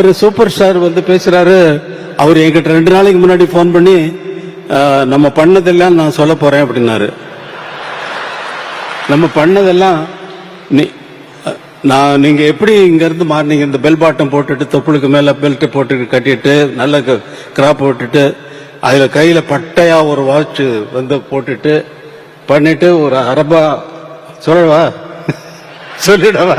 ஒரு super star வந்து பேசுறாரு. அவர் என்கிட்ட ரெண்டு நாளைக்கு முன்னாடி ஃபோன் பண்ணி நம்ம பண்ணதெல்லாம் நான் சொல்ல போறேன் அப்படின்னாரு. நம்ம பண்ணதெல்லாம் நீ நான் நீங்க எப்படி இங்க இருந்து மாறினீங்க? இந்த பெல் பாட்டம் போட்டுட்டு தொப்புளுக்கு மேல பெல்ட் போட்டு கட்டிட்டு நல்ல கிராப் போட்டுட்டு அதுல கையில பட்டையா ஒரு வாட்ச் வந்து போட்டுட்டு பண்ணிட்டு ஒரு அரபா சொல்லவா? சொல்லிடவா?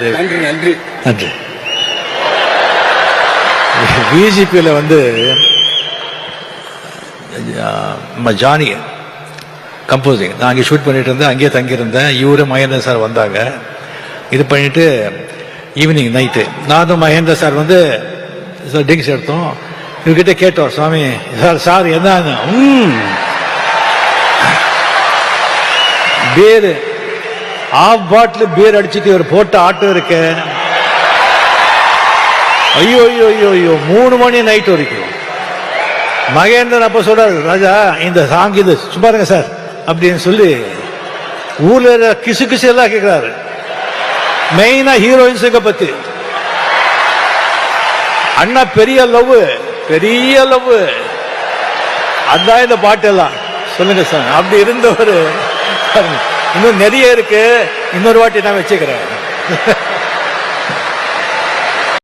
நன்றி. நன்றி நன்றி. பிஜேபியில் வந்து நம்ம ஜானி கம்போசிங் நான் அங்கே ஷூட் பண்ணிட்டு இருந்தேன் அங்கேயே தங்கியிருந்தேன். இவரு மகேந்திர சார் வந்தாங்க. இது பண்ணிட்டு ஈவினிங் நைட்டு நானும் மகேந்திர சார் வந்து ட்ரிங்க்ஸ் எடுத்தோம். இவர்கிட்ட கேட்டோம் சுவாமி சார் சார் என்ன? ம். பேரு ஆஃப் பாட்டில் பீர் அடிச்சுட்டு ஒரு போட்ட ஆட்டம் இருக்கு. ஐயோ ஐயோ ஐயோ ஐயோ மூணு மணி நைட் வரைக்கும். மகேந்திரன் அப்ப சொல்றாரு ராஜா இந்த சாங் இது சும்மா இருங்க சார் அப்படின்னு சொல்லி ஊர்ல கிசு கிசு எல்லாம் கேட்கிறாரு மெயினா ஹீரோயின்ஸுங்க பத்தி. அண்ணா பெரிய லவ் பெரிய லவ் அதான் இந்த பாட்டெல்லாம். சொல்லுங்க சார். அப்படி இருந்தவர் இன்னும் நிறைய இருக்கு. இன்னொரு வாட்டி நான் வச்சுக்கிறேன்.